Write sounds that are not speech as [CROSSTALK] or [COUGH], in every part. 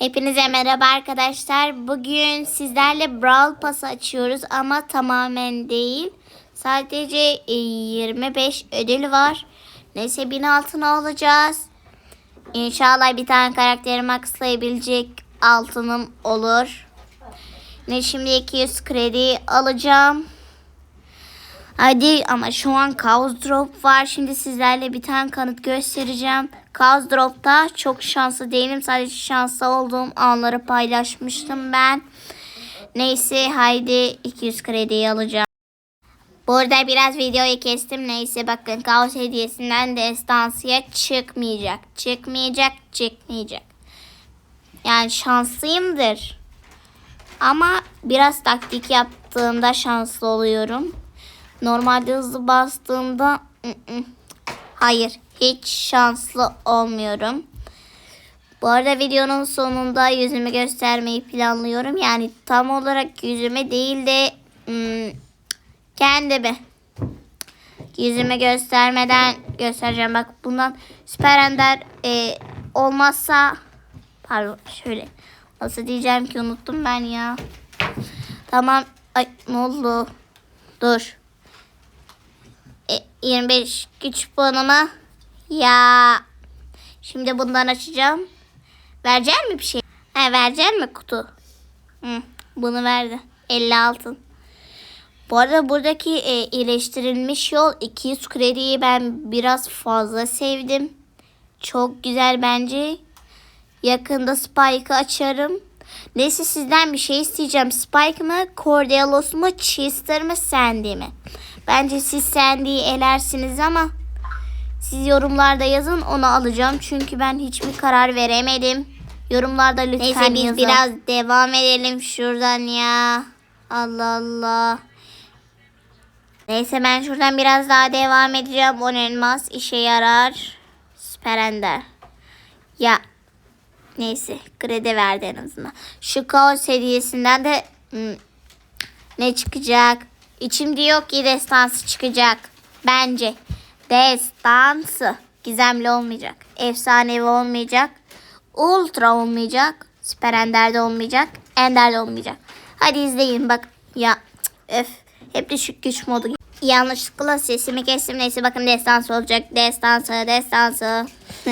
Hepinize merhaba arkadaşlar. Bugün sizlerle Brawl Pass açıyoruz ama tamamen değil. Sadece e, 25 ödül var. Neyse 1000 altın alacağız. İnşallah bir tane karakterimi akslayabilecek altınım olur. Ne şimdi 200 kredi alacağım. Hadi ama şu an Chaos Drop var. Şimdi sizlerle bir tane kanıt göstereceğim. Chaos Drop'ta çok şanslı değilim. Sadece şanslı olduğum anları paylaşmıştım ben. Neyse haydi 200 krediyi alacağım. Burada biraz videoyu kestim. Neyse bakın Chaos hediyesinden destansiye çıkmayacak. Çıkmayacak, çıkmayacak. Yani şanslıyımdır. Ama biraz taktik yaptığımda şanslı oluyorum. Normalde hızlı bastığımda ı-ı, hayır hiç şanslı olmuyorum. Bu arada videonun sonunda yüzümü göstermeyi planlıyorum. Yani tam olarak yüzüme değil de ım, kendimi yüzümü göstermeden göstereceğim. Bak bundan süper ender e, olmazsa pardon şöyle nasıl diyeceğim ki unuttum ben ya. Tamam ay ne oldu? Dur. E, 25 güç puanıma. Ya. Şimdi bundan açacağım. Verecek mi bir şey? He verecek mi kutu? Hı, bunu verdi. 50 altın. Bu arada buradaki e, iyileştirilmiş yol 200 krediyi ben biraz fazla sevdim. Çok güzel bence. Yakında Spike'ı açarım. Neyse sizden bir şey isteyeceğim. Spike mı, Cordelios mu, Chester mı, Sandy mi? Bence siz Sandy'yi elersiniz ama siz yorumlarda yazın onu alacağım. Çünkü ben hiçbir karar veremedim. Yorumlarda lütfen Neyse biz yazın. biraz devam edelim şuradan ya. Allah Allah. Neyse ben şuradan biraz daha devam edeceğim. 10 elmas işe yarar. Süper ender. Ya Neyse kredi verdi en azından. Şu kaos hediyesinden de hmm, ne çıkacak? İçim diyor ki destansı çıkacak. Bence destansı. Gizemli olmayacak. Efsanevi olmayacak. Ultra olmayacak. Süper ender de olmayacak. Ender de olmayacak. Hadi izleyin bak. Ya öf. Hep düşük güç modu. Yanlışlıkla sesimi kestim. Neyse bakın destansı olacak. Destansı, destansı. [LAUGHS]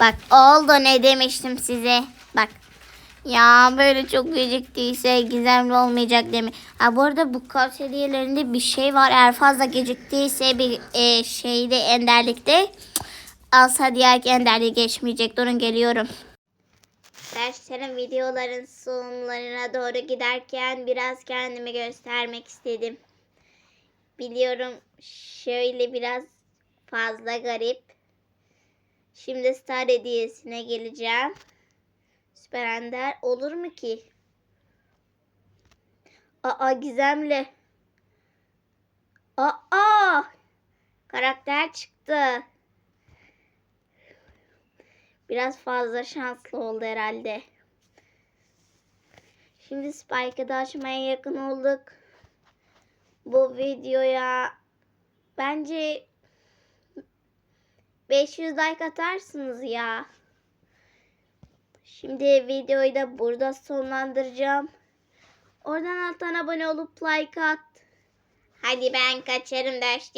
Bak oldu ne demiştim size. Bak. Ya böyle çok geciktiyse gizemli olmayacak demi. Ha bu arada bu kart hediyelerinde bir şey var. Eğer fazla geciktiyse bir e, şeyde enderlikte alsa diğer enderliği geçmeyecek. Durun geliyorum. Derslerin videoların sonlarına doğru giderken biraz kendimi göstermek istedim. Biliyorum şöyle biraz fazla garip. Şimdi star hediyesine geleceğim. Süper Ender olur mu ki? Aa gizemli. Aa karakter çıktı. Biraz fazla şanslı oldu herhalde. Şimdi Spike'ı da açmaya yakın olduk. Bu videoya bence 500 like atarsınız ya. Şimdi videoyu da burada sonlandıracağım. Oradan alttan abone olup like at. Hadi ben kaçarım dersliğim.